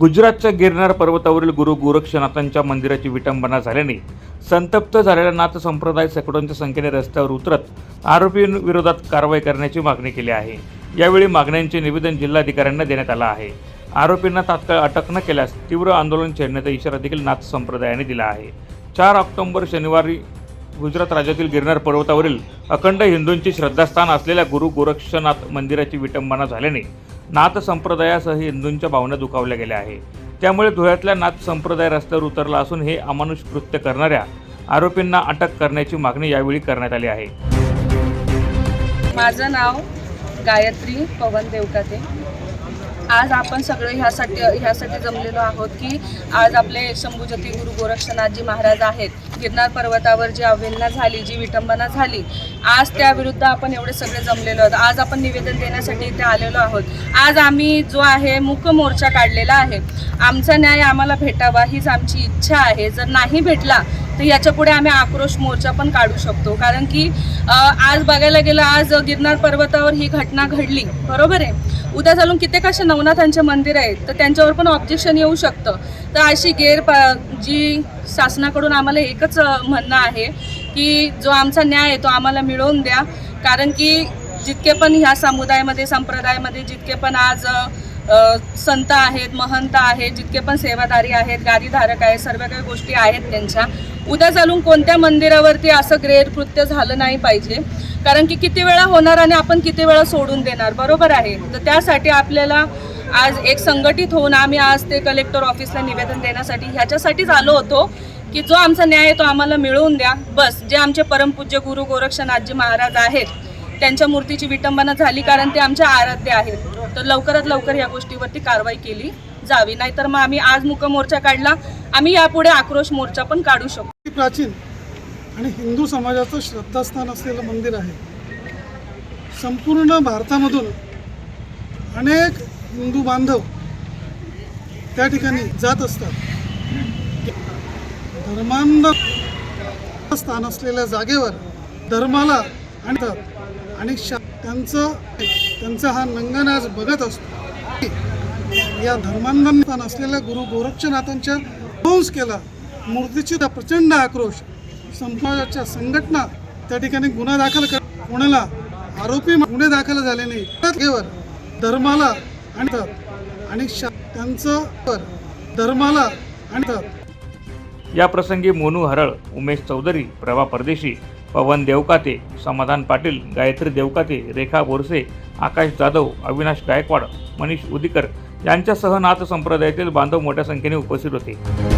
गुजरातच्या गिरनार पर्वतावरील गुरु गोरक्षनाथांच्या मंदिराची विटंबना झाल्याने संतप्त झालेला नाथ संप्रदाय शेकडोंच्या संख्येने रस्त्यावर उतरत आरोपींविरोधात कारवाई करण्याची मागणी केली आहे. यावेळी मागण्यांचे निवेदन जिल्हाधिकाऱ्यांना देण्यात आलं आहे. आरोपींना तात्काळ अटक न केल्यास तीव्र आंदोलन छेडण्याचा इशारा देखील नाथ संप्रदायाने दिला आहे. चार ऑक्टोबर शनिवारी गुजरात राज्यातील गिरनार पर्वतावरील अखंड हिंदूंची श्रद्धास्थान असलेल्या गुरु गोरक्षनाथ मंदिराची विटंबना झाल्याने नाथ संप्रदायासह हिंदूंच्या भावना दुखावल्या गेल्या आहे. त्यामुळे धुळ्यातल्या नाथ संप्रदाय रस्त्यावर उतरला असून हे अमानुष कृत्य करणाऱ्या आरोपींना अटक करण्याची मागणी यावेळी करण्यात आली आहे. माझं नाव गायत्री पवन देवकाते. आज आपण सगळे ह्यासाठी ह्यासाठी जमलेलो आहोत की आज आपले शंभूजती गुरु गोरक्षनाथजी महाराज आहेत. गिरनार पर्वतावर जी अवहेलना झाली जी विटंबना झाली आज त्याविरुद्ध आपण एवढे सगळे जमलेलो आहोत. आज आपण निवेदन देण्यासाठी इथे आलेलो आहोत. आज आम्ही जो आहे मुख मोर्चा काढलेला आहे. आमचा न्याय आम्हाला भेटावा हीच आमची इच्छा आहे. जर नाही भेटला तर याच्यापुढे आम्ही आक्रोश मोर्चा पण काढू शकतो. कारण की आज बघायला गेलं आज गिरनार पर्वतावर ही घटना घडली. बरोबर आहे? उद्या चालून कित्येक असे नवनाथांचे मंदिर आहेत तर त्यांच्यावर पण ऑब्जेक्शन येऊ शकतं. तर अशी गैर जी शासनाकडून आम्हाला एकच म्हणणं आहे की जो आमचा न्याय आहे तो आम्हाला मिळवून द्या. कारण की जितके पण ह्या समुदायामध्ये संप्रदायामध्ये जितके पण आज संत आहेत महंत आहेत जितके पण सेवादारी आहेत गादीधारक आहेत सर्व काही गोष्टी आहेत त्यांच्या उद्या चालून कोणत्या मंदिरावरती असं गैरकृत्य झालं नाही पाहिजे. कारण की किती वेळा होणार आणि आपण किती वेळा सोडून देणार बरोबर आहे? तर त्यासाठी आपल्याला आज एक संघटित होऊन आम्ही आज ते कलेक्टर ऑफिसला निवेदन देण्यासाठी ह्याच्यासाठीच आलो होतो की जो आमचा न्याय आहे तो आम्हाला मिळवून द्या. बस जे आमचे परमपूज्य गुरु गोरक्षनाथजी महाराज आहेत त्यांच्या मूर्तीची विटंबना झाली कारण ते आमच्या आराध्य आहेत. तर लवकरात लवकर या गोष्टीवरती कारवाई केली जावी. नाहीतर मग आम्ही आज मुक मोर्चा काढला आम्ही यापुढे आक्रोश मोर्चा पण काढू शकतो प्राचीन आणि हिंदू समाजाचं श्रद्धास्थान असलेलं मंदिर आहे. संपूर्ण भारतामधून अनेक हिंदू बांधव त्या ठिकाणी जात असतात. धर्मांध स्थान असलेल्या जागेवर धर्माला आणतात. आणि शा त्यांचं त्यांचा हा नंगनाच बघत असतो. या धर्मांधन स्थान असलेल्या गुरु गोरक्षनाथांच्या ध्वंस केला. मूर्तीची प्रचंड आक्रोश. समाजाच्या संघटना त्या ठिकाणी गुन्हा दाखल कर कोणाला? आरोपी गुन्हे दाखल झाले नाही. धर्माला आणि आणि त्यांचं धर्माला आणि या प्रसंगी मोनू हरळ उमेश चौधरी प्रभा परदेशी पवन देवकाते समाधान पाटील गायत्री देवकाते रेखा बोरसे आकाश जाधव अविनाश गायकवाड मनीष उदिकर यांच्यासह नाथ संप्रदायातील बांधव मोठ्या संख्येने उपस्थित होते.